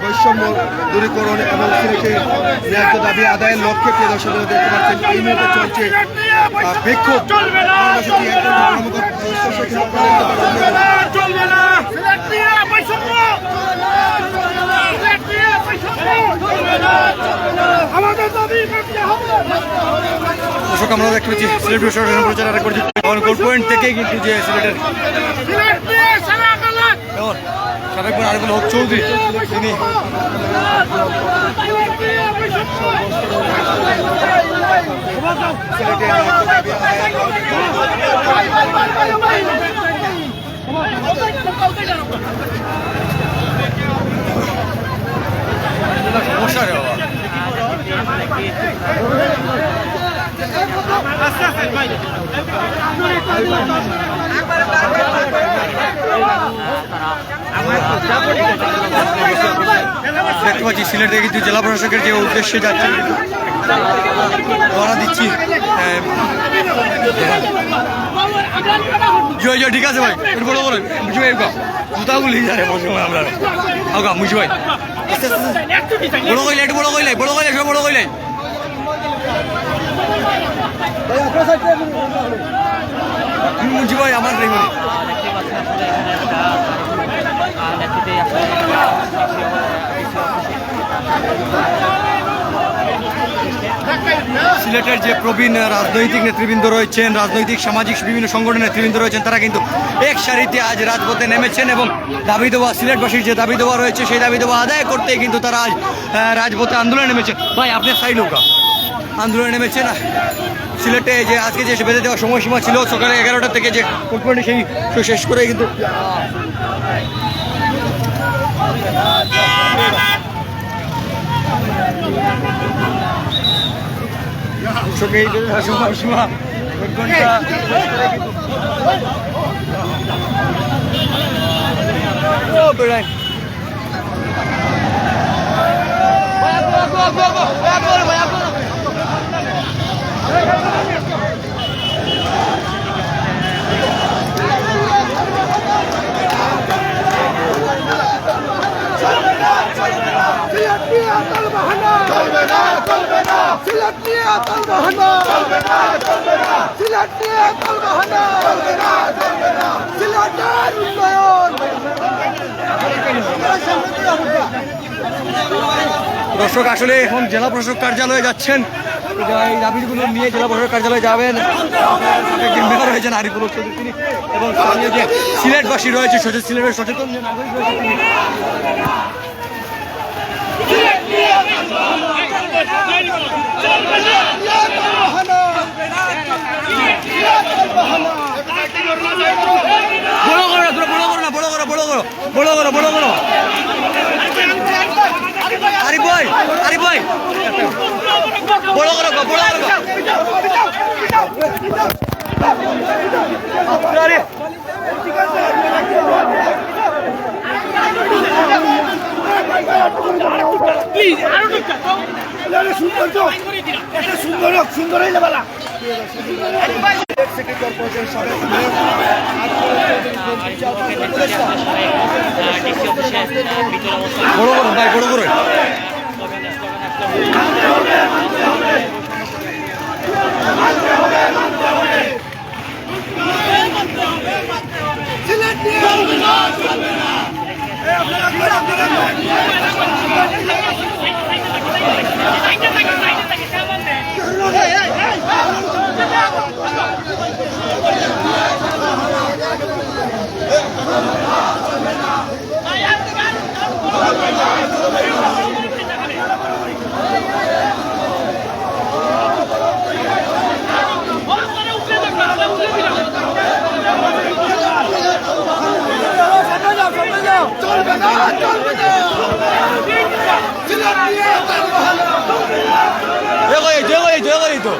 বৈষম্য দূরীকরণ এবং সিলেটে ন্যায্য দাবি আদায়ের লক্ষ্যে প্রিয় দেখতে পাচ্ছেন এই মুহূর্তে চলছে বিক্ষোভ। দর্শক আমরা দেখতে পাচ্ছি সিলেট প্রশাসন প্রচার করছি। গোল পয়েন্ট থেকে কিন্তু যে সিলেটের সিলেট নিয়ে সারা সাবেক আরিফুল হক চৌধুরী তিনি সিলেটে ন্যায্য দাবি আদায়ের সমস্যা রে বাবা দেখতে পাচ্ছি সিলেটে কিন্তু জেলা প্রশাসকের যে উদ্দেশ্যে যাচ্ছে রওনা দিচ্ছি। হ্যাঁ, জয় জয় ঠিক আছে ভাই বড় বলো মুজি ভাই গা জুতাগুলি যায় বসে আমরা। আগা মুজি ভাই। বড় কইলে একটু বড় কইলে বড় কইলে সব বড় কইলে। মুজি ভাই আমার ড্রাইভার সিলেটের যে প্রবীণ রাজনৈতিক নেতৃবৃন্দ রয়েছেন, রাজনৈতিক, সামাজিক, বিভিন্ন সংগঠনের নেতৃবৃন্দ রয়েছেন, তারা কিন্তু এক সারিতে আজ রাজপথে নেমেছেন এবং দাবি দেওয়া, সিলেটবাসীর যে দাবি দেওয়া রয়েছে, সেই দাবি দেওয়া আদায় করতে কিন্তু তারা আজ রাজপথে আন্দোলনে নেমেছেন। ভাই আপনার সাইড নৌকা? আন্দোলনে নেমেছেন? সিলেটে যে আজকে যে বেঁধে দেওয়ার সময়সীমা ছিল সকালে এগারোটা থেকে যে কোর্টমেন্টে সেই শেষ করে কিন্তু নিয়ে আতাল বাহানা চলবে না চলবে না সিলেট নিয়ে বাহানা চলবে না চলবে না সিলেট নিয়ে বাহানা চলবে না চলবে না সিলেটের উন্নয়ন। দর্শক আসলে এখন জেলা প্রশাসক কার্যালয়ে যাচ্ছেন। এই দাবিগুলো নিয়ে জেলা প্রশাসক কার্যালয়ে যাবেন। একজন মেয়র হয়েছেন আরিফুল তিনি এবং স্থানীয় যে সিলেটবাসী রয়েছে সচেতন সিলেটের সচেতন যে নাগরিক রয়েছে বড় করো বড় করো না বড় করো বড় করো বড় করো বড় করো প্লিজ আরও টুকটা সুন্দর তো। এটা সুন্দর হোক সুন্দর হইলে চলবে না চলবে না। জয় জয় জয় তো